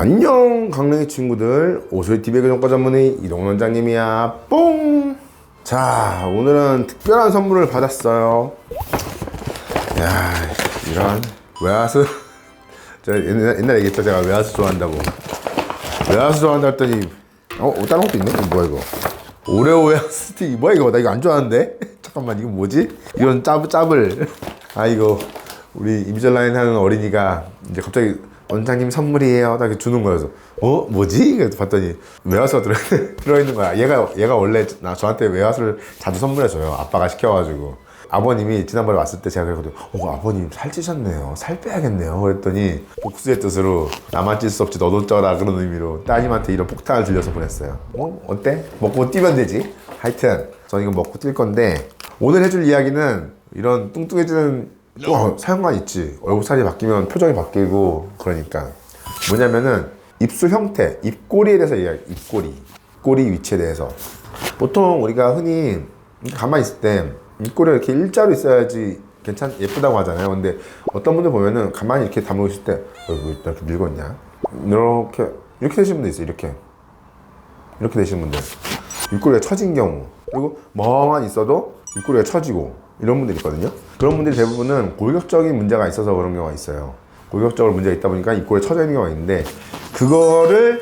안녕 강릉의 친구들 오소리TV의 교정과 전문의 이동 원장님이야 뽕! 자 오늘은 특별한 선물을 받았어요 야 이런 외화수 제가 옛날, 옛날에 얘기했죠 제가 외화수 좋아한다고 외화수 좋아한다 했더니 어? 어, 다른 것도 있네? 이거 뭐야 이거 오레오 외화수 스틱 뭐야 이거 나 이거 안 좋아하는데? 잠깐만 이거 뭐지? 이런 짭, 짭을 아 이거 우리 이비절라인 하는 어린이가 이제 갑자기 원장님 선물이에요. 딱 주는 거여서 어 뭐지? 그래서 봤더니 외화수가 들어 들어있는 거야. 얘가 얘가 원래 나 저한테 외화수를 자주 선물해 줘요. 아빠가 시켜가지고 아버님이 지난번에 왔을 때 제가 그랬거든요. 어 아버님 살찌셨네요. 살 빼야겠네요. 그랬더니 복수의 뜻으로 나만 찔 수 없지 너도 쪄라 그런 의미로 따님한테 이런 폭탄을 들려서 보냈어요. 어 어때? 먹고 뛰면 되지. 하여튼 저는 이거 먹고 뛸 건데 오늘 해줄 이야기는 이런 뚱뚱해지는 어, 사용감 있지. 얼굴 살이 바뀌면 표정이 바뀌고 그러니까 뭐냐면은 입술 형태, 입꼬리에 대해서 얘기해. 입꼬리, 입꼬리 위치에 대해서 보통 우리가 흔히 가만히 있을 때 입꼬리가 이렇게 일자로 있어야지 괜찮 예쁘다고 하잖아요. 근데 어떤 분들 보면은 가만히 이렇게 담고 있을 때 어, 왜 이렇게 늙었냐? 이렇게 이렇게 되시는 분들 있어요. 이렇게 이렇게 되시는 분들 입꼬리가 처진 경우 그리고 멍만 있어도 입꼬리가 처지고 이런 분들이 있거든요. 그런 분들이 대부분은 골격적인 문제가 있어서 그런 경우가 있어요. 골격적으로 문제가 있다 보니까 입꼬리에 처져 있는 경우가 있는데 그거를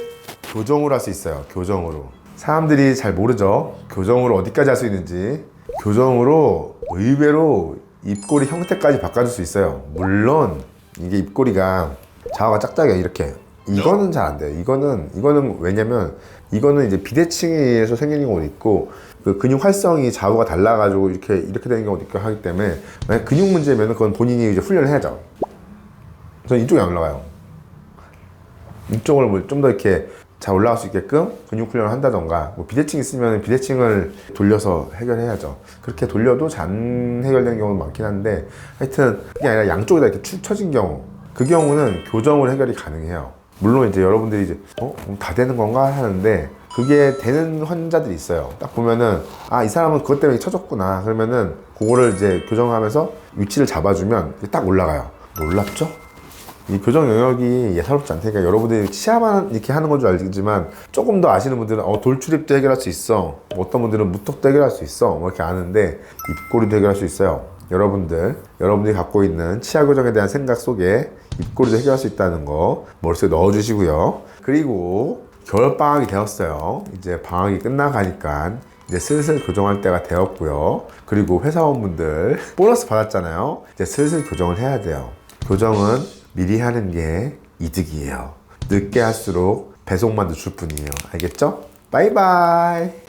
교정으로 할 수 있어요. 교정으로. 사람들이 잘 모르죠. 교정으로 어디까지 할 수 있는지. 교정으로 의외로 입꼬리 형태까지 바꿔줄 수 있어요. 물론 이게 입꼬리가 좌우가 짝짝이야 이렇게 이거는 잘 안 돼요. 이거는 이거는 왜냐면 이거는 이제 비대칭에 의해서 생기는 경우도 있고 그 근육 활성이 좌우가 달라가지고 이렇게 이렇게 되는 경우도 있고 하기 때문에 만약 근육 문제면 그건 본인이 이제 훈련을 해야죠. 저는 이쪽이 안 올라가요. 이쪽을 뭐좀더 이렇게 잘 올라갈 수 있게끔 근육 훈련을 한다던가 뭐 비대칭 있으면 비대칭을 돌려서 해결해야죠. 그렇게 돌려도 잘안 해결되는 경우도 많긴 한데 하여튼 그게 아니라 양쪽에다 이렇게 축 처진 경우 그 경우는 교정을 해결이 가능해요. 물론 이제 여러분들이 이제 어? 다 되는 건가 하는데 그게 되는 환자들이 있어요. 딱 보면은 아 이 사람은 그것 때문에 쳐졌구나. 그러면은 그거를 이제 교정하면서 위치를 잡아주면 딱 올라가요. 놀랍죠? 이 교정 영역이 예사롭지 않다니까 여러분들이 치아만 이렇게 하는 건 줄 알지만 조금 더 아시는 분들은 어, 돌출입도 해결할 수 있어 어떤 분들은 무턱도 해결할 수 있어 뭐 이렇게 아는데 입꼬리도 해결할 수 있어요 여러분들 여러분들이 갖고 있는 치아 교정에 대한 생각 속에 입꼬리도 해결할 수 있다는 거 머릿속에 넣어주시고요 그리고 겨울방학이 되었어요 이제 방학이 끝나가니까 이제 슬슬 교정할 때가 되었고요 그리고 회사원분들 보너스 받았잖아요 이제 슬슬 교정을 해야 돼요 교정은 미리 하는 게 이득이에요. 늦게 할수록 배송만 늦출 뿐이에요. 알겠죠? 바이바이.